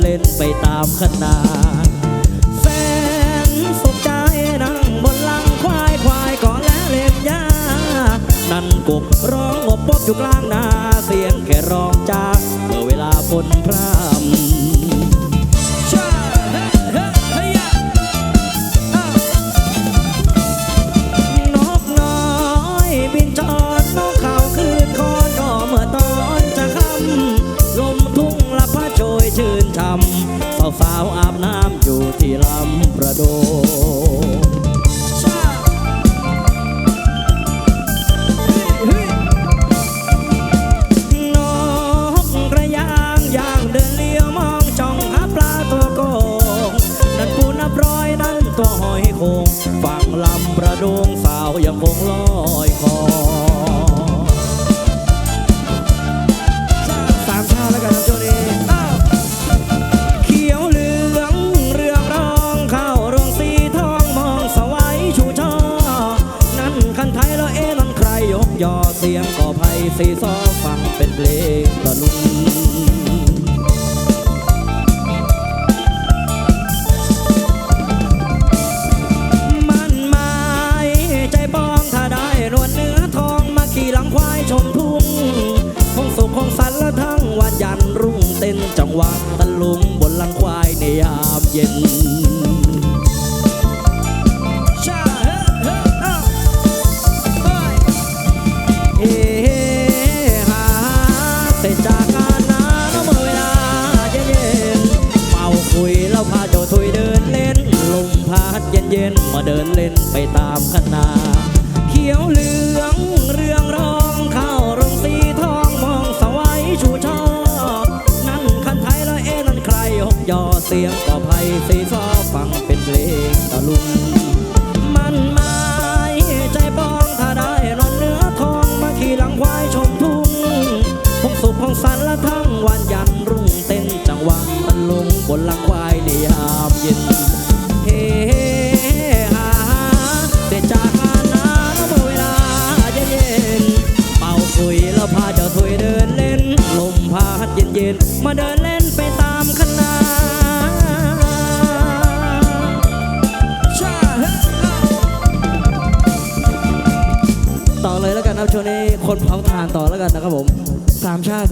เล่นไปตามขนาดแฟนสุขใจนั่งบนหลังควายควายก่อนแล้วเล่นยานั่นกบร้องอบปบอยู่กลางนา เสียงแค่ร้องจากเมื่อเวลาฝนพรำ ที่ลำประโดชานกกระยางย่างเดินเลี้ยวมองจ้องหาปลาตัวโกงนั่นปูนับร้อยนั่นตัวหอยโคงฝั่งลำประดงสาวยังคงลอย ก่อไผ่สีซอฟังเป็นเพลง ไปตามคณะ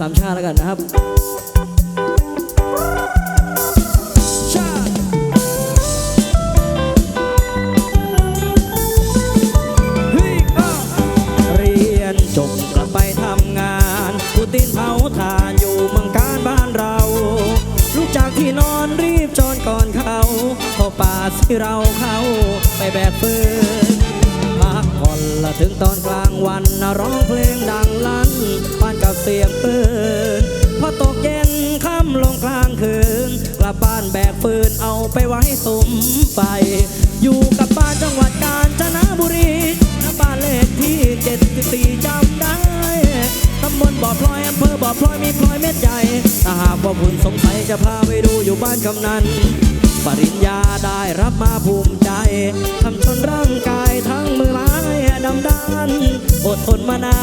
สามชาแล้วกันนะครับชาเรียนจบกลับไปทำงานกูตินเผาถ่านอยู่เมืองการบ้านเรา ลูกจากที่นอนรีบจอนก่อนเขาเข้าป่าที่เราเขาไปแบกปืนพักผ่อนละถึงตอนกลางวันนะร้องเพลงดัง บ้านแบกปืนเอาไปไว้สมไฟอยู่กับบ้านจังหวัดกาญจนบุรีนะบ้านเลขที่ 74จำได้ตำบลบ่อพลอยอำเภอบ่อพลอยมีพลอยเม็ดใหญ่ถ้าหากว่าคุณสงสัยจะพาไปดูอยู่บ้านกำนันปริญญาได้รับมาภูมิใจทำจนร่างกายทั้งมือไม้ดำด้านอดทนมานา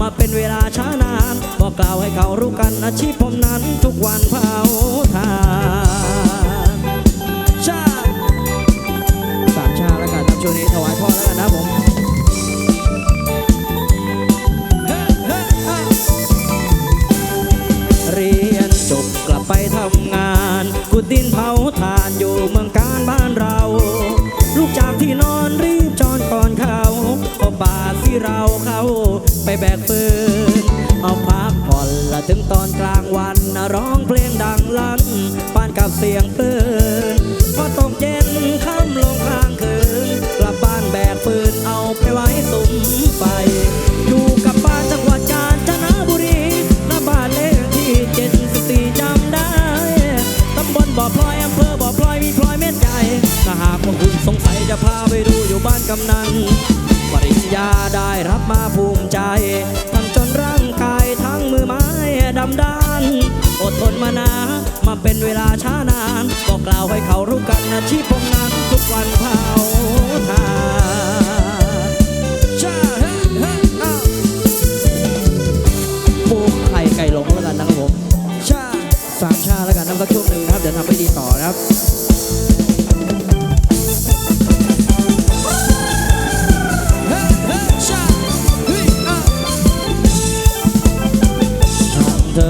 มาเป็นเวลาช้านาน บอกกล่าวให้เขารู้กันอาชีพผมนั้นทุกวันเผาทาน ไปแบกปืนเอาพักผ่อนละถึงตอนกลางวัน ร้องเพลงดังลั่นปานกับเสียงปืนพอตกเย็นค่ำลงกลางคืนกลับบ้านแบกปืนเอาไปไว้สุมไฟอยู่กับบ้านจังหวัดกาญจนบุรีหน้าบ้านเลขที่เจ็ดสิบสี่จำได้ตำบลบ่อพลอยอำเภอบ่อพลอยมีพลอยเม็ดใหญ่ถ้าหากว่าคุณสงสัยจะพาไปดูอยู่บ้านกำนัน ปริญญาได้รับมาภูมิใจทำจนร่างกายทั้งมือไม้ดำด้าน อดทนมานานมาเป็นเวลาช้านาน บอกกล่าวให้เขารู้กันอาชีพผมนั้นทุกวันเผา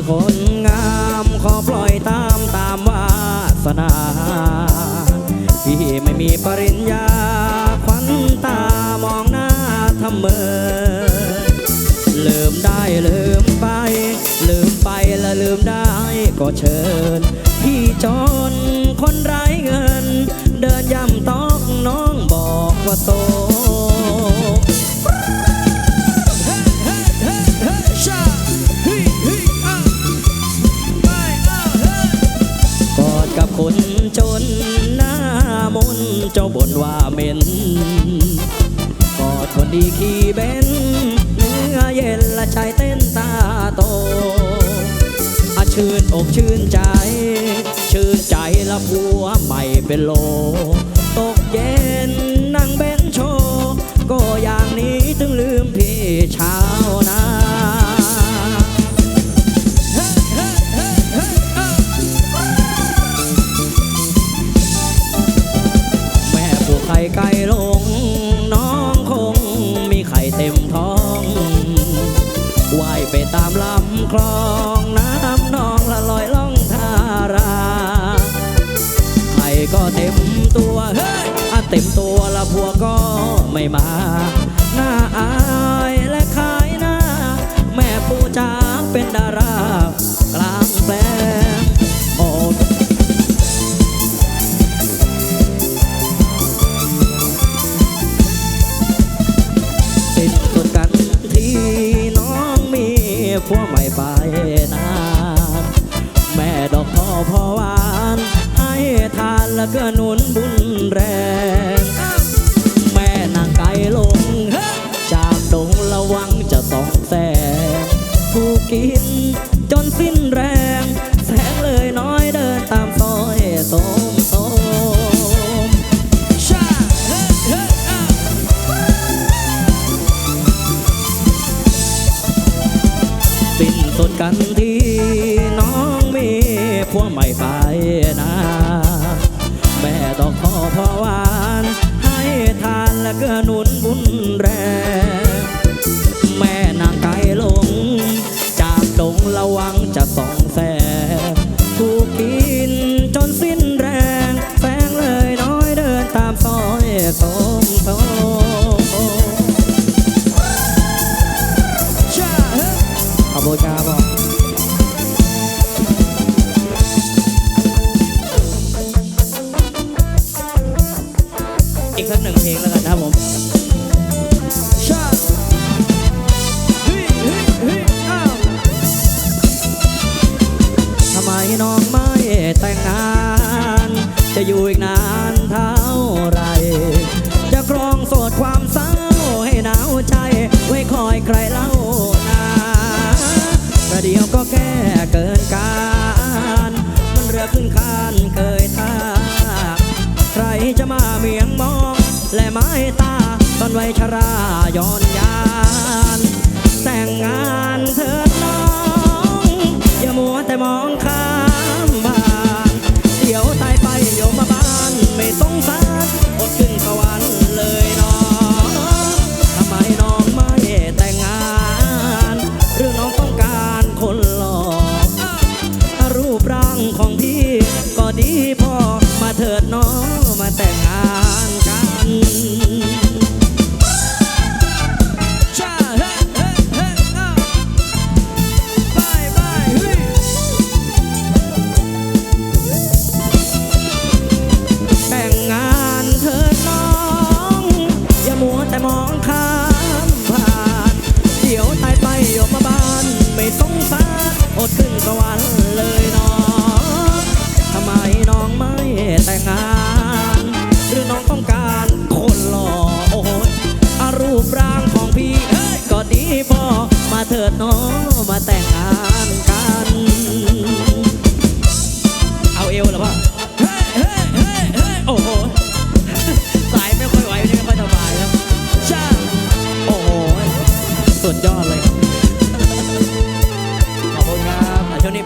คนงามขอปล่อยตามตามวาสนา พี่ไม่มีปริญญาควันตามองหน้าทำเมอเลืมได้ลืมไป ลืมไปและลืมได้ก็เชิญ พี่จนคนไร้เงิน เดินย่ำต้องน้องบอกว่าโส ดีขี่เบนเนื้อเย็นและใจเต้นตาโตอาชื่นอกชื่นใจ ชื่นใจละผัวใหม่เป็นโล ตกเย็นนั่งเบนโช ก็อย่างนี้ถึงลืมพี่ชา ก็เต็มตัวเฮ้ยอะเต็มตัวละพัวก็ไม่มา หน้าอายและขายหน้า แม่ปูจ๋าเป็นดารากลางแปลงโอ้สิ้นสุดกันที่น้องมีผัวใหม่ พอพ่อหวาน ให้ทานและเกื้อหนุนบุญแรง น้องไม่แต่งงาน จะอยู่อีกนานเท่าไร จะครองโสดความเศร้าให้หนาวใจ ไว้คอยใครเล่านาประเดี๋ยวก็แก้เกินการ มันเรือขึ้นคานเคยท่า ใครจะมาเมียงมอง และไม้ตาตอนไวัยชราย้อนยา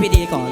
PPT 讲。